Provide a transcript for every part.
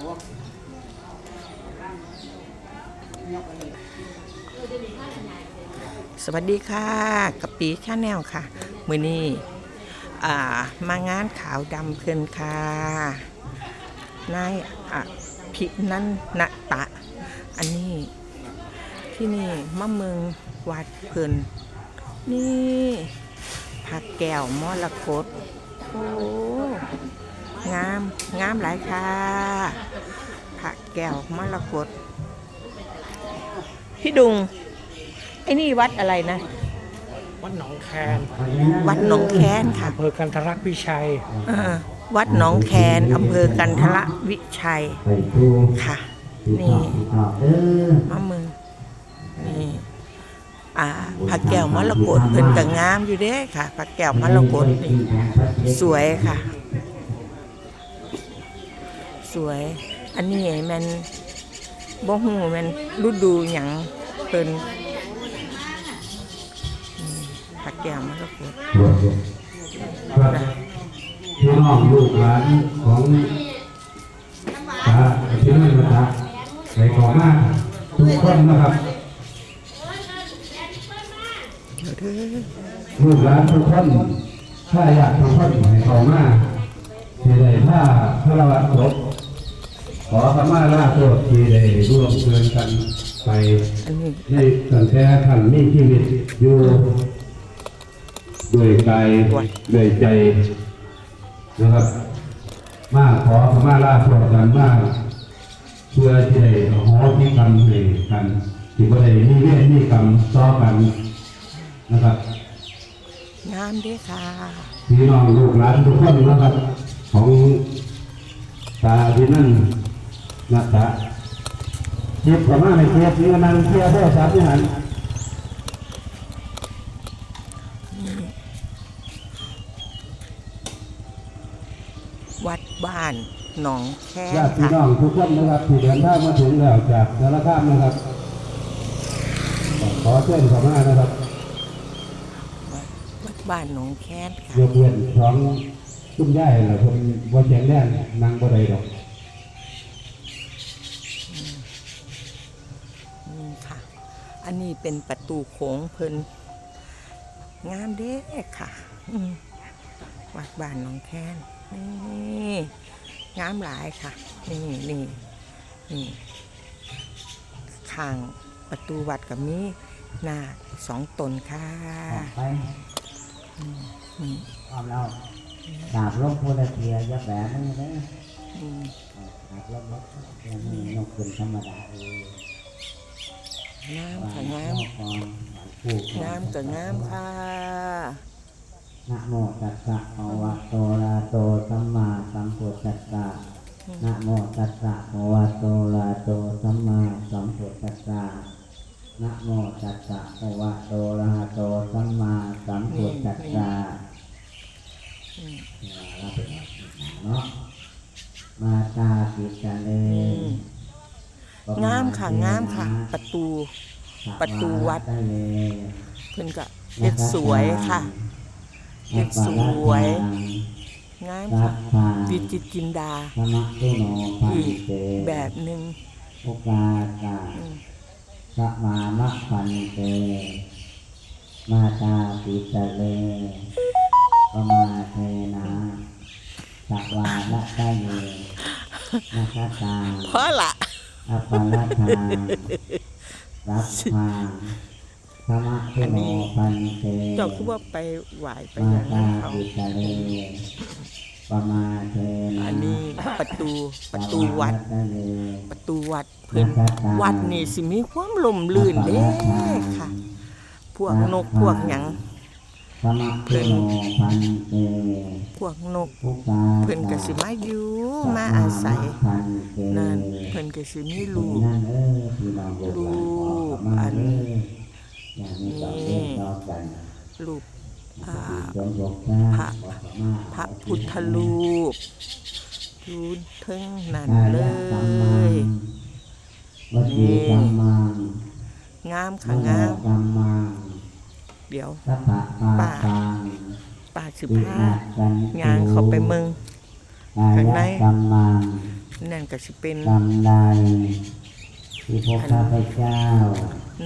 สวัสดีค่ะกะปีชาแนลค่ะ มือนี้อ่มางานขาวดำเพื่อนค่ะนายอภินันนตะ อันนี้ที่นี่มะเมืองวัดเพื่อนนี่ผักแก้วมอละกดโอ้ งาม งามหลายค่ะผักแก้วมอละกดพี่ดุง ไอ้นี่วัดอะไรนะ วัดหนองแคนวัดหนองแคนค่ะอำเภอกันทรลักษณ์พิชัยเออวัดหนองแคนอำเภอกันทละวิชัยไปดูค่ะ นี่นี่เออมะมือนี่อ่าผักแก้วมะละกดเพิ่นก็งามอยู่เด้ค่ะผักแก้วมะละกดนี่สวยค่ะ สวย อันนี้มันบ่ฮู้มันฤดูหยังเพิ่นอืมผักแก้วมะละกดครับพี่น้องลูกหลานของตาพี่น้องนะตาใส่ของมากทุกคนนะครับเดี๋ยวเด้อลูกหลานทุกคนถ้าอยากทุกคนให้ของมากที่ได้ถ้าพระวัตรครบ ขอขมาลาโทษที่ได้ร่วมเกินกันไปอันนี้ในตั้งแต่ท่านมีชีวิตอยู่ด้วยกายด้วยใจนะครับ มาขอขมาลาโทษกันมากเพื่อที่ได้หอที่กรรมให้กันที่ว่าได้มีเวรมีกรรมต่อกันนะครับงามด้อค่ะพี่น้องลูกหลานทุกคนนะครับของตาที่นั่น นะตาเทียบกับมาในเทียบนี่ก็นั่งเทียบเพื่อสาธิหันวัดบ้านหนองแคนญาติพี่ค่ะน้องทุกคนนะครับที่เดินทางมาถึงแล้วจากสารคามนะครับ ขอเชิญเข้ามานะครับวัดบ้านหนองแคนค่ะยกเว้นสองตุ้มย่ายแหละผมว่าแข็งแรงนางบ่ได้ดอก อันนี้เป็นประตูโค้งเพิ่นงามเด้ค่ะอืมวัดบ้านหนองแคนนี่งามหลายค่ะ นี่นี่นี่ข้างประตูวัดกับมีหน้าสองตนค่ะไปนี่พร้อมแล้วดาบลบโพลเทียยับแหวนนี่นะอืมดาบลบลบเทียนี่ยกขึ้นธรรมดาเอง งามค่ะงามก่อนผู้งามกับงามค่ะนะโมตัสสะภะคะวะโตอะระหะโตสัมมาสัมพุทธัสสะนะโมตัสสะภะคะวะโตอะระหะโตสัมมาสัมพุทธัสสะนะโมตัสสะภะคะวะโตอะระหะโตสัมมาสัมพุทธัสสะอืมเราเป็นเนาะมาตาปิดกันเลย งามค่ะงามค่ะ ประตู ประตูวัดได้เลยเพิ่นก็เฮ็ดสวยค่ะเฮ็ดสวย งามรัค่ะบพาวิจิตรจินดาธรรมะตุโนพันอีกเตแบบหนึ่งโอกาสาอืมสมามะพันเต มาตาปิดกันเลยปมาเทนะสักวาละได้เลยนะคะตาเพราะละ อัปปาราชารับพาธรรมะเทโนปันเตเจ้าคือว่าไปไหวไปมาอย่างตาเขาปิตะเลปมาเทนะอันนี้ประตูประตูวัดได้เลประตูวัดเพิ่นวัดนี่สิมีความลมลื่นเด้ค่ะ พวกนกพวกหยัง เทโนปันเตพวกนกเพิ่นก็สิมาอยู่มาอาศัยนเตนั่นเพิ่นก็สิมีลูกนั่นเออพี่น้องลูกหลานขอขมาอันเด้ออย่างนี้ต้องเล่นต่อกันลูกพระพระพุทธรูปยู่เทึงนั่นเลยสัมมัยงวัจีสัมมังงามค่ะงาม เดี๋ยวสัพพะปาตังปากสิวิผ้านาศกันตุยางเข้าไปเมืองกายข้างในสัมมังนั่นก็สิเป็นกรรมใดที่พวกข้าพเจ้า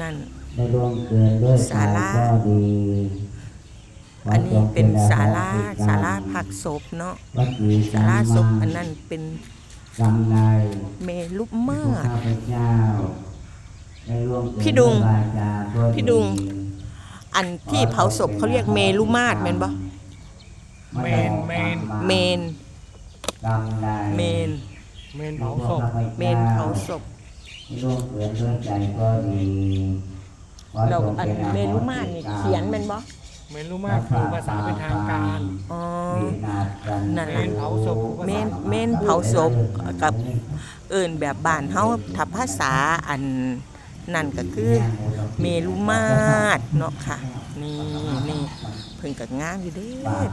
นั่นได้ร่วงเกินด้วยศาลาก็ดีอันนี้เป็นศาลาศาลาผักศพเนาะวัดดีศาลาศพอันนั้นเป็นกรรมใดเมลุเมที่อพวกร์ข้าพเจ้าได้ร่วงเกินพี่ดุงด้วยวาจาก็พี่ดุง อันที่เผาศพเขาเรียกเมลุมาตรแม่นบ่เมนเมนเมนกรรมใดเมน เมนเผาศพเมนเผาศพที่ร่วงเกินด้วยใจก็ดีขเราจงอันป็เมลุมาตรนี่เขียนแม่นบ่เมนรู้มากคือภาษาเป็นทางการอ๋อวินาศกันั่นเมล่ะนเผาศพเมนเมนเผาศพกับเอิ้นแบบบ้านเฮาถ้าภาษาอัน นั่นก็คือเมลุมาตรเนาะค่ะ นี่นี่เพิ่นก็งามอยู่เด้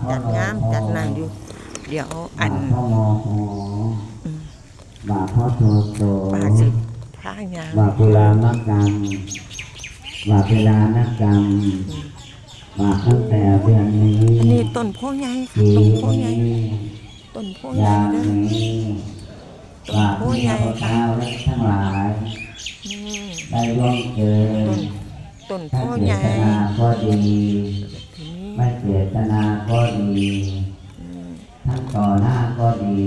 จัดงามจัดนั่นอยู่ เดี๋ยวอันบาพ่อโมโหอืมบาพ่อโทโตป้าสิพาหยังบาปุลามกรรมบาเวลานกรรมบาตั้งแต่เดือนนี้อันนี้ต้นโพใหญ่ค่ะปีต้นโพใหญ่นี้ต้นโพใหญ่ยามเด้อนี้ต้นบาโพผู้ใหญ่ข้าค่ะเท้าและทั้งหลายนี่ ได้ร่วงเกินต้นต้นโพถ้าเจใหญ่ตนาก็ดีทีนี้ไม่เจตนาก็ดีอืมทั้งต่อหน้าก็ดี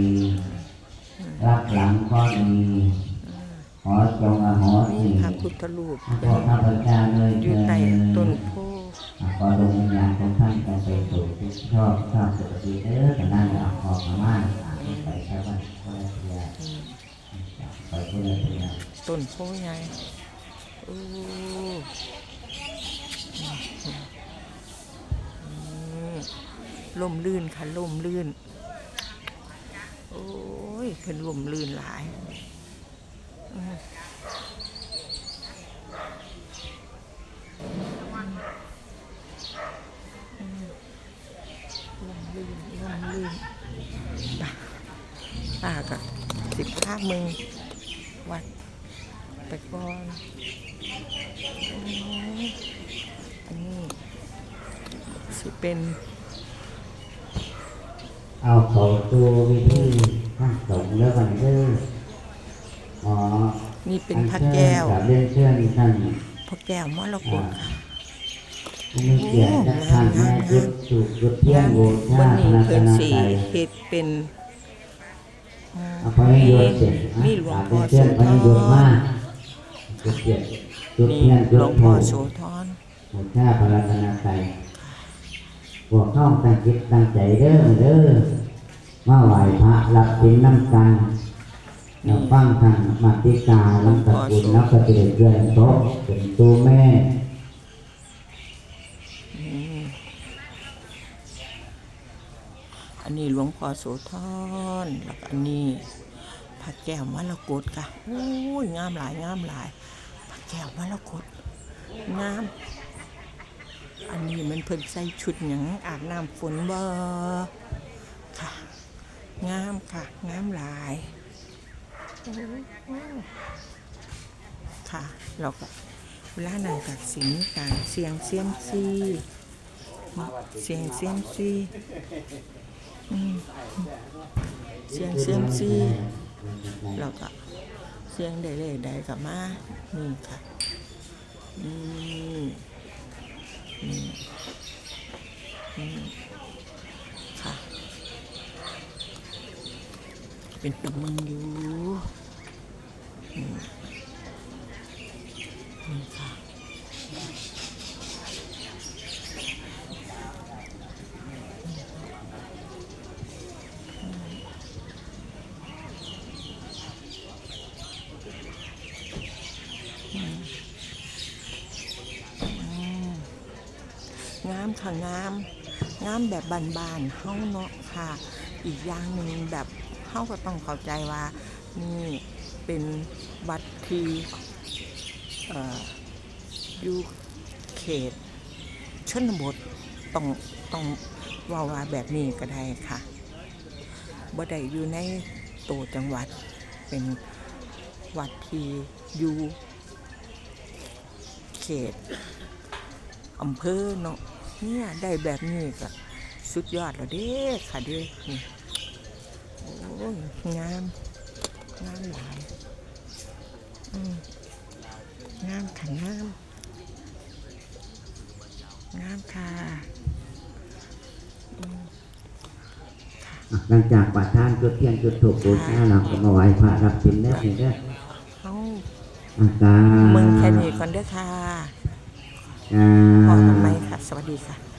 รับหลังก็ดีขอจงอโหนี่สิพระพุทธรูปขอข้าพเจ้าเลยอยู่เถิใต้ต้นดโพขอดวงวิญญาณของท่านจงไปสู่ที่ชอบชอบสุขดีเด้อแต่นั่นเอาขอขมาไปแค่วันก็ได้เพียไปก็ได้เพียต้นโพใหญ่โอ้อืม ล่มลื่นค่ะล่มลื่น โอ้ยเพิ่นล่มลื่นหลายอืมอืมล่มลื่นล่มลื่นป้ากับสิบภาพมึงวัดไปก่อน อันนี้สิเป็นเอาเขาตัววิธีท่านสงแล้วกันเด้ออ๋อนี่เป็นพระแก้วกับเล่นเชื่อนี่ท่านพระแก้วมรกตค่ะม่เกียวกับท่านแม่ยุดสุขยุดเที่ยงโวชาพนี้นัเพิ่นนาสีใจเฮ็ดเป็นอภัยโยเสร็จมีหลวงพ่อเชื่โสอนธพระโย นมากรจุดเทียนจุดนี่เทียนจุหลดวงโพพ่อโสธรโวชาพนันาใจพวกเข้าตั้งจิตตั้งใจเด้อเด้อมาไหว้พระรับสินน้ำกันเราฟังทางมาติกาลังตะกุลนับกระเจิดเดือนโตะเป็นตัวแม่อืมอันนี้หลวงพ่อโสธรแล้วก็อันนี้ พระแก้วมรกตค่ะโอ้ยงามหลายงามหลายพระแก้วมรกตงาม อันนี้มันเพิ่นใส่ชุดหยังอาบน้ำฝนบ่ค่ะ งามค่ะ งามหลายค่ะเราก็เวลานั่งกับสิงการเสียงเสียมซีเสียงเสียมซีเสียงเสียมซี เราก็เสียงได้เลยได้กับมานี่ค่ะอืมอืมอืมค่ะ เป็นตะมึงอยู่อืมนี่ค่ะงาม ค่ะงามงามแบบบานๆเฮาเนาะค่ะ อีกอย่างหนึ่งแบบเฮาก็ต้องเข้าใจว่านี่เป็นวัดที่อยู่เขตชนบทต้องต้องว่าว่าแบบนี้ก็ได้ค่ะบ่ได้อยู่ในโตจังหวัดเป็นวัดที่อยู่เขตอำเภอเนาะ เนี่ยได้แบบนี้ก็สุดยอดแล้วเด้ค่ะเด้นี่โอ้ยงามงามหลายอืมงามค่ะงามงามค่ะอะหลังจากปัดท่านจุดเทียนจุดถูกบูชาเราก็มาไหว้พระรับสินได้เด้อเอาอาการเมืองแค่นี้ก่อนเด้อค่ะอ่า พอทำไมค่ะ สวัสดีค่ะ